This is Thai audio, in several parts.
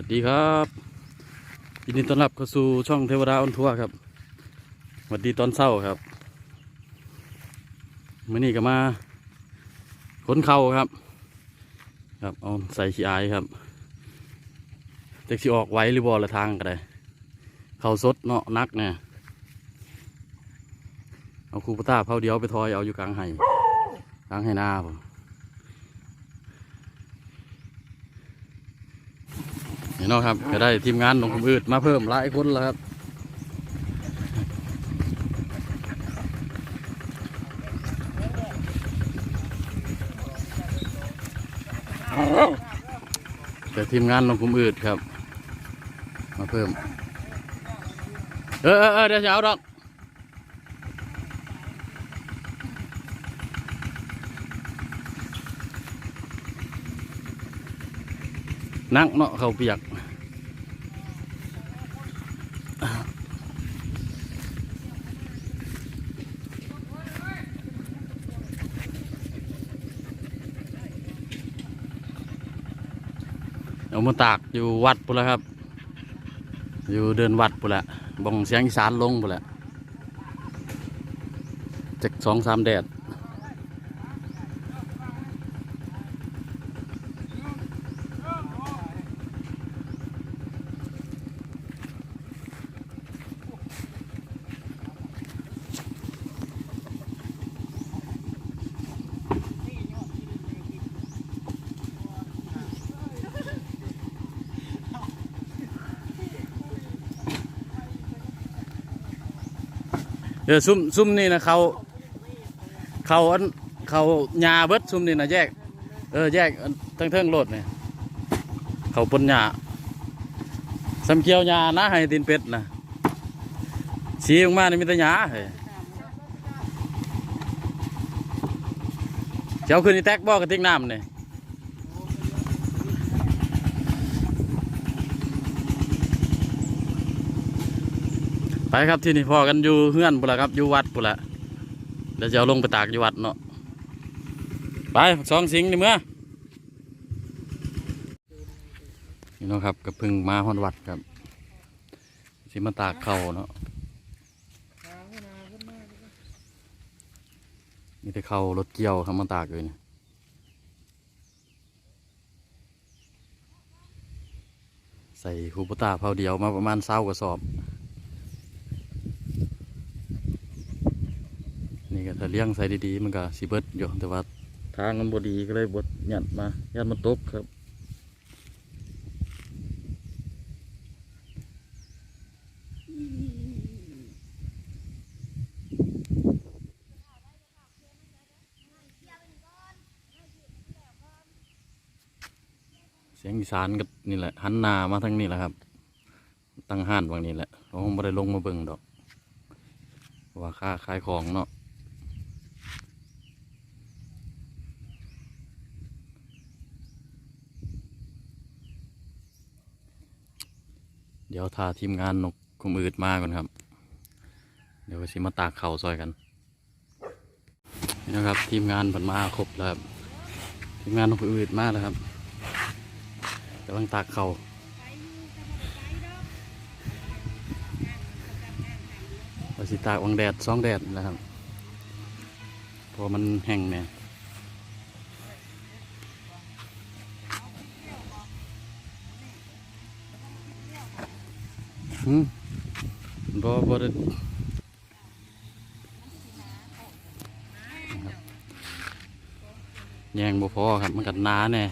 วัสดีครับยินดีต้อนรับเข้าสู่ช่องเทวดาออนทัวร์ครับสวัสดีตอนเช้าครับมื่อนี้ก็มาขนเข่าครับ ครับเอาใส่ขี้อายครับเด็กสิออกไว้หรือบอละทางก็ได้เข่าสดเนาะนักเนี่ยเอาคูปต้าเผาเดียวไปทอยเอาอยู่กลางไห้กลางไห้หน้าผม นี่เนาะครับก็ได้ทีมงานของผมอืดมาเพิ่มหลายคนแล้วครับแต่ทีมงานของผมอืดครับ มาเพิ่ม เออเออเออเดี๋ยวจะเอาดอกนักเนาะเขาเปียก เอามาตากอยู่วัดปุ๋และครับ อยู่เดินวัดปุ๋ละบ่งเสียงอีสานลงปุ๋ละจากสองสามแดด เออซุ่มซุ่มนี่นะเขาเขาอันเขาหญ้าเบิดซุ่มนี่นะแยก เออแยกทั้งเทิงโลดเนี่ยเขาปนหญ้าสำเกียวหญ้านะให้ดินเป็ดนะชี้ออกมานี่มีแต่หญ้าเฮ้ยเจ้าคืนนี้แตกบ่อกระติกน้ำเนี่ย ครับที่นี่พอกันอยู่เฮือนปุนละครับอยู่วัดปุนละเดี๋ยวจะเอาลงไปตากอยู่วัดเนาะไปสองสิงห์นี่เมื่อนี่เนาะครับก็เพึ่งมาฮอนวัดครับสิมาตากเข่าเนาะมีแต่เขารถเกี่ยวครับมาตากเลยนี่ใส่หูปตาเผาเดียวมาประมาณเศร้ากระสอบ นี่ก็ถ้า เลี้ยงใส่ดีๆมันก็สิเบิดอยู่แต่ว่าทางมันบดีก็เลยบดหยัดมาหยัดมันตกครับเสียงอีสานก็นี่แหละหันนามาทางนี้แหละครับ ตั้งห้านวางนี้แหละเราคงไม่ได้ลงมาเบิ่งดอก ว่าค่าขายของเนาะ เดี๋ยวทาทีมงานนกคุมอืดมาก่อนครับ เดี๋ยวก็สิมาตากเข่าซอยกันนี่นะครับ ทีมงานผันมาครบแล้วครับทีมงานนกคุมอืดมาแล้วครับกำลังตากเข่าเราสิตากวังแดดสองแดดแล้วครับพอมันแห้งเนี่ย บ่บ่ได้แยงบ่พอครับ มันกัดน้าแน่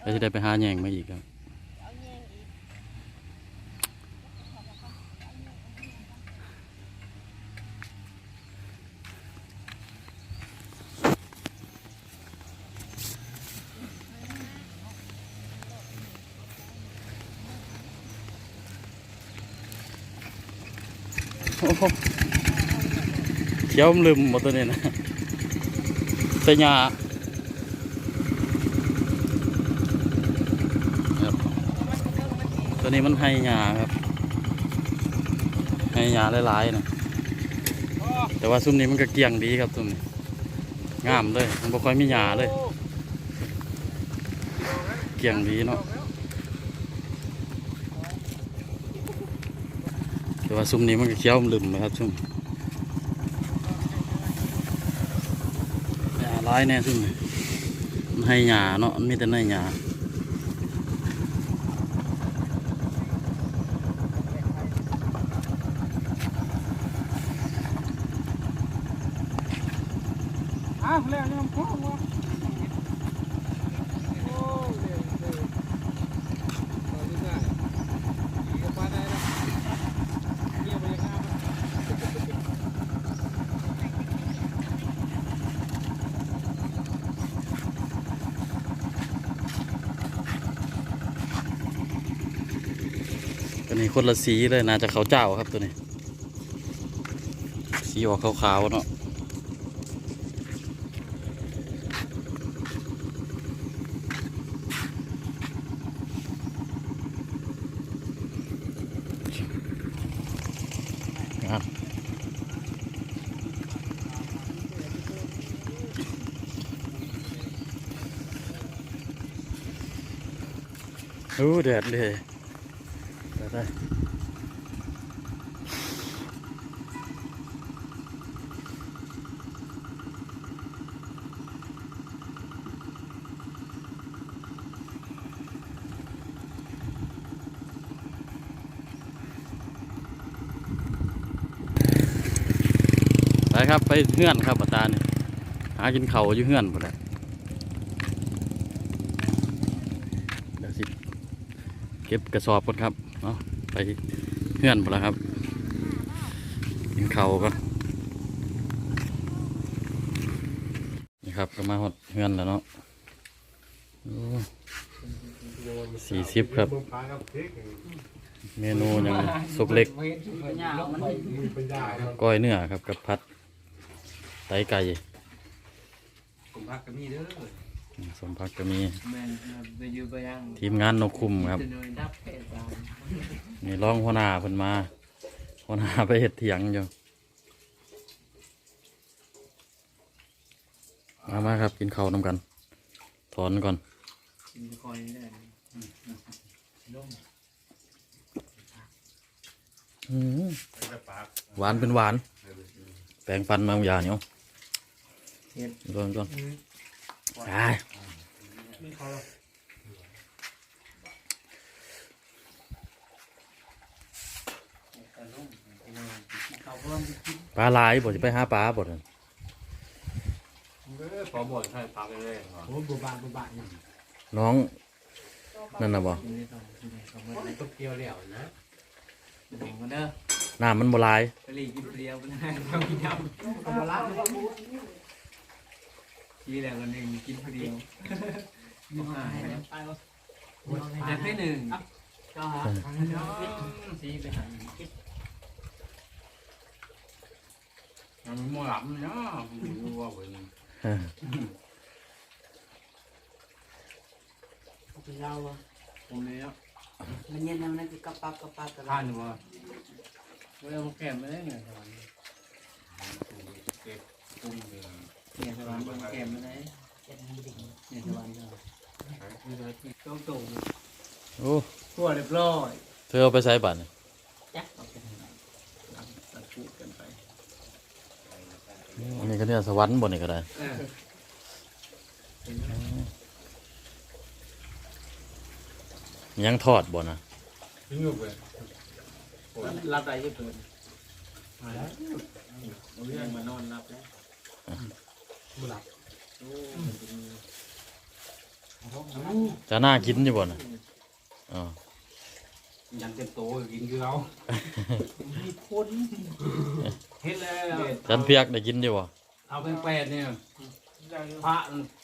แล้วจะได้ไปหาแยงมาอีกครับ โอ้โหเขียวมลืมหมดตัวนี้นะใส่หญ้าตัวนี้มันให้หญ้าครับ ให้หญ้าหลายๆนะแต่ว่าซุ่มนี้มันก็เกี่ยงดีครับซุ่มนี้งามเลยมันบ่ค่อยมีหญ้าเลย เกี่ยงดีเนาะ แต่ ว่าซุ้มนี้มันก็เคี้ยวลืมนะครับซุมหญ้าร้ายแน่ซุมมันให้หญ้าเนาะมันมีแต่ในหญ้าอ้าวแล้วยังพ่อวะโอ้เร็วเร็วเอาดีกว่าดีกับป้าได้แล้วเงียบไปยังไง ตัว นี้คนละสีเลยน่าจะเขาวเจ้าครับตัวนี้ สีออกขาวๆเนาะครับโอ้แดดเลย ดดได้ไปครับไปเฮื่อนครับอาจารย์นี่หากินเขาอยู่เฮื่อนหมดแล้วเดี๋ยวสิเก็บกระสอบก่อนครับ เนาะไปเฮือนหมดแล้วครับกินเขาก่อนนี่ครับก็มาหดเฮือนแล้วเนาะสี่สิบครับ เมนูอย่างสุกเล็กก้อยเนื้อครับกับพัดไตไก่ผมพักกับมีเด้อ สมพักก็มีแม่นไปอยู่ไปยังทีมงานนกคุมครับจะโดนดับเพศตามมีร้องหัวหน้าเพิ่นมาหัวหน้าไปเห็ดเถียงอยู่มามาครับกินข้าวนำกัน ถอนก่อนกินคอยได้ลงอื้อหือหวานเป็นหวาน แปลงฟันมาอย่างเนี้ยก่อนก่อน ไปเขาเพิ่มกินปลาลายบ่จะไปหาปลาบ่นั่นพอบ่นให้พักเลยโอ้บุบานบุบานน้องนั่นน่ะบ่กินได้ต่อกินได้เขาเมื่อไหร่ตกเกี่ยวแล้วนะถึงกันเด้อน้ำมันบ่ลายกะหรี่กินเดียวไปได้เขากินยำเอามาล้าง ทีแรกกันหนึ่งกินคนเดียวยี่ห้าจะไปหนึ่งก็หาซีไปหามันมั่วหลับเนาะรู้ว่าเป็นเออเป็นเราอะผมเนี่ยมันเย็นแล้วนั่นคือกระปับกระปับตลอท่าดนว่าเวลาแก้มไม่ได้เนี่ยตอนเก็บกุ้งเลย เนี่ยตอนมันแก้มไม่ได้เนี่ยตอนก็ต้องตู่โอ้ทั่วเรียบร้อยเธอเอาไปใส่บัตรจักเอาไปทางไหนตัดพูดกันไปอันนี้ก็เนี่ยสวรรค์บนนี่ก็ได้ยังทอดบ่นะทิ้งอยู่เลยรับได้ยังเปิดมาแล้วเรื่องมานอนรับแล้ว บุหลับโอ้จะน่ากินอยู่บ่นะอ๋อยันเต็มโตกินคือเอามีคนเฮ็ดแล้วจันเพียกได้กินอยู่บ่เอาเป็นแปดเนี่ยพระ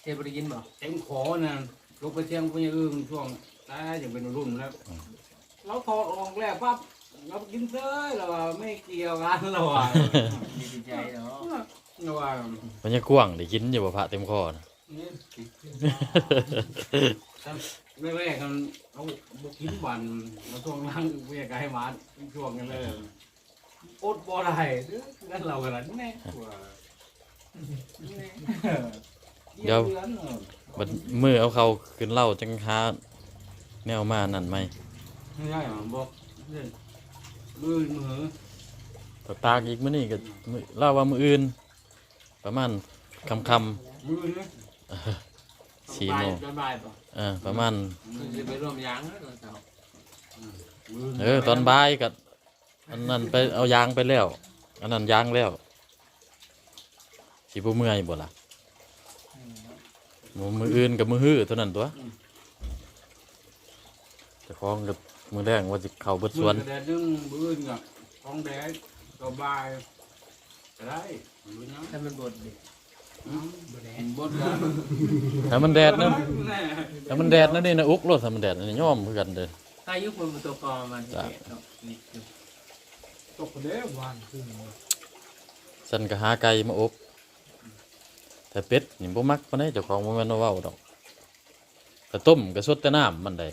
เจ็บได้ยินบ่เต็มขอเนี่ยลูกไปเที่ยงพญาอึ้งช่วงตายอย่างเป็นรุ่นแล้วเราถอดออกแล้วปั๊บเรากินเซ้ยเราว่าไม่เกี่ยวกันเราว่ามีจิตใจเนาะเราว่ามันยังกว้างได้กินอยู่บ่พระเต็มคอนะไม่แรกๆกันเอาบุกินบันมาช่วงล่างเวียกให้มาช่วงกันเลยอดบ่ได้เด้อนั่นเรากันแน่ว่าบัดมือเอาเขาขึ้นเหล่าจังหาแนวมานั่นไหมไม่ได้หรอบอกเรื่องมือมือตตากอีกมื้อนี้ก็มื้อเล่าว่ามื้ออื่น ประมาณค่ำมือนี่ๆสี่โมงตอนบ่ายป่ะเออประมาณ มันจะไปร่วมยางนะตอนเช้าเออตอนบ่ายก็อันนั้นไปเอายางไปแล้ว อันนั้นยางแล้วสิบ่เมื่อยบ่ล่ะหมู่มืออื่นกับมือฮื้อเท่านั้นตัวเจะคล้าของกับมือแรงว่าสิเข้าเบิดสวน มือแดดนึงมือกับท้องแดดก็บาย ก็ได้มือนะถ้ามันบดดิเห็นบดแล้วถ้ามันแดดนะแน่ถ้ามันแดดนะนี่นะอุกรถถ้ามันแดดนี่ย่อมคือกันเด้อถ้ายุคมันเป็นตัวกอมันจะเนาะนี่คือตกเด้อวันขึ้นมาสันก็หาไก่มาอบแต่เป็ดนี่บ่มักปานใดเจ้าของบ่แม่นว่าเว้าดอกแต่ต้มก็สดแต่น้ำมันได้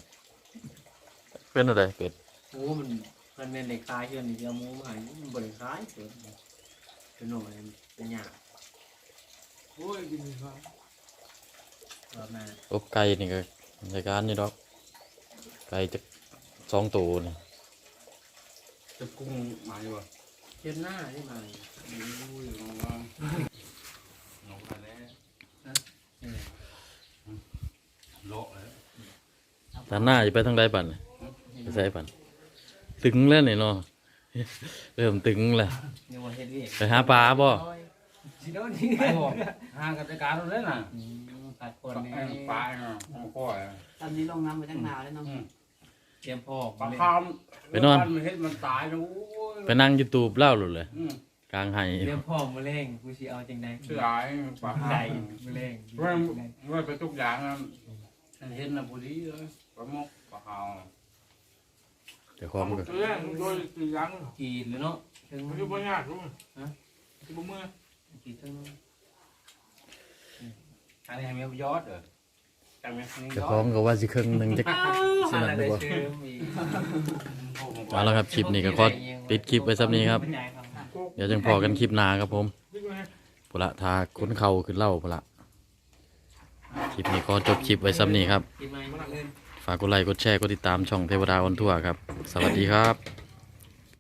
เป็นอะไรเป็ดโอ้มันมันเป็นเหล็กคล้ายเชื่อนี่จะมูมาให้มันบริคล้ายเกิน เป็นหน่อยเป็นหยาบโอ้ยกินข้าวแบบนั้นอบไก่นี่ก็รายการนี่ดอก ไก่จักสองตัวนี่จะกุ้งมาอยู่บ่เชื่อหน้าที่มาอุ้ยลองว่าลองกันแล้วโละแล้วตาหน้าจะไปทางใดบัดนี่ไปใส่บัดตึงแล้วนี่เนาะ เริ่มตึงแล้วเนี่ยว่าเฮ็ดเวียกไปหาปลาบ่สิโดนนี่ไปบอกห่างกับจัดการเราได้น่ะตัดคนปลานี่ปลาเนาะของพ่อตอนนี้ลงน้ำมาตั้งนานแล้วเนาะเตรียมพอกปลาเลยคามมันเฮ็ดมันตายนะโอ้ยไปนั่งยูทูบเล่าหลุดเลยอืมกลางไห้เตรียมพอกมือเร่งกูสิเอาจังได๋เสียหายปลาคาใดมมือเร่งเรื่องเรื่องไปทุกอย่างนะเห็นนะพอดีเลยปลาหมกปลาขาว เดี๋ยวความก็เรื่องโดยสี่ยังกีดหรือเนาะถึงมันอยู่บนยากรู้ฮะที่บ่เมื่อกีดถึงอันนี้มียอดเหรอจังไหมเดี๋ยวความก็ว่าสิครึ่งหนึงจะสิอะไรนั่นได้ได้บ่ชื่อมีเอาละครับคลิปนี้ก็ขอปิดคลิปไว้ซ้ำนี้ครับ เดี๋ยวจังพอกันคลิปหน้าครับผมที่ว่าพุละทาค้นเข่าขึ้นเล่าพุละคลิปนี้ขอจบคลิปไว้ซ้ำนี้ครับ กินไหมมันเล่น ฝากกดไลค์กดแชร์กดติดตามช่องเทวดาออนทั่วครับ สวัสดีครับ